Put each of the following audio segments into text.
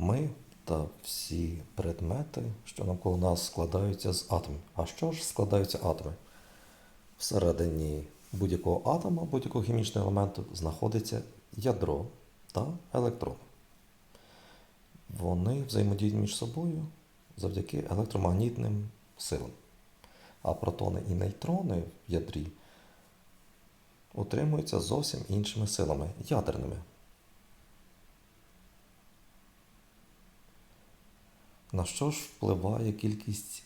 Ми та всі предмети, що навколо нас складаються з атомів. А що ж складаються атоми? Всередині будь-якого атома, будь-якого хімічного елементу знаходиться ядро та електрон. Вони взаємодіють між собою завдяки електромагнітним силам. А протони і нейтрони в ядрі утримуються зовсім іншими силами, ядерними. На що ж впливає кількість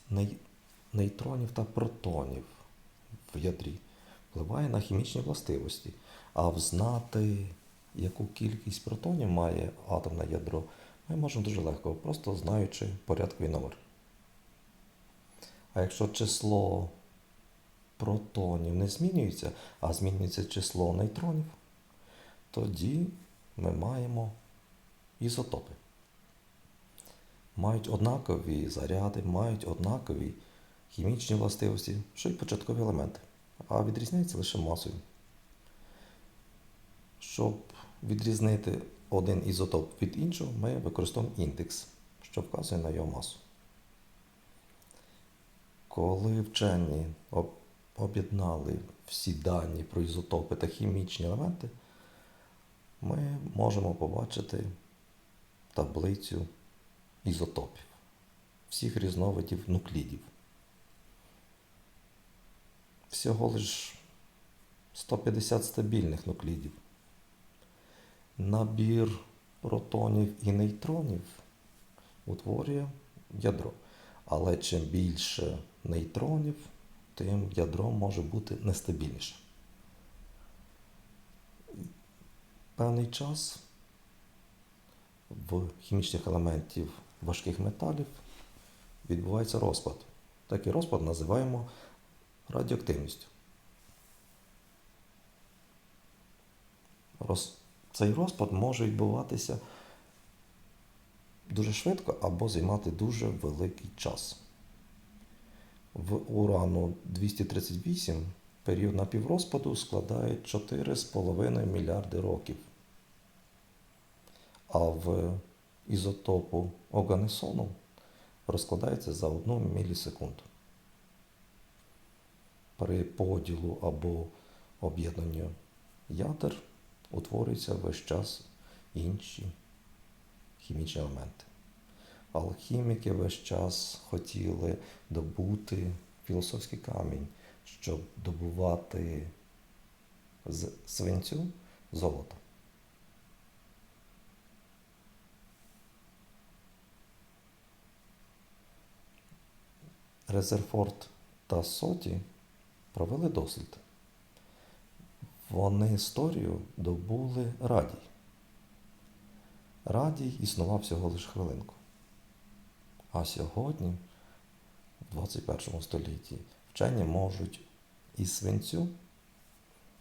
нейтронів та протонів в ядрі? Впливає на хімічні властивості. А взнати, яку кількість протонів має атомне ядро, ми можемо дуже легко, просто знаючи порядковий номер. А якщо число протонів не змінюється, а змінюється число нейтронів, тоді ми маємо ізотопи. Мають однакові заряди, мають однакові хімічні властивості, що й початкові елементи, а відрізняються лише масою. Щоб відрізнити один ізотоп від іншого, ми використовуємо індекс, що вказує на його масу. Коли вчені об'єднали всі дані про ізотопи та хімічні елементи, ми можемо побачити таблицю ізотопів, всіх різновидів нуклідів. Всього лиш 150 стабільних нуклідів. Набір протонів і нейтронів утворює ядро. Але чим більше нейтронів, тим ядро може бути нестабільніше. Певний час в хімічних елементів важких металів відбувається розпад. Такий розпад називаємо радіоактивністю. Роз... Цей розпад може відбуватися дуже швидко або займати дуже великий час. В урану 238 період напіврозпаду складає 4,5 мільярди років. А в ізотопу оганесону розкладається за 1 мілісекунду. При поділу або об'єднанню ядер утворюються весь час інші хімічні елементи. Алхіміки весь час хотіли добути філософський камінь, щоб добувати з свинцю золото. Резерфорд та Соті провели дослід. Вони історію добули радій. Радій існував всього лише хвилинку. А сьогодні, в 21 столітті, вчені можуть із свинцю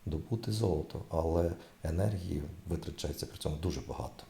добути золото, але енергії витрачається при цьому дуже багато.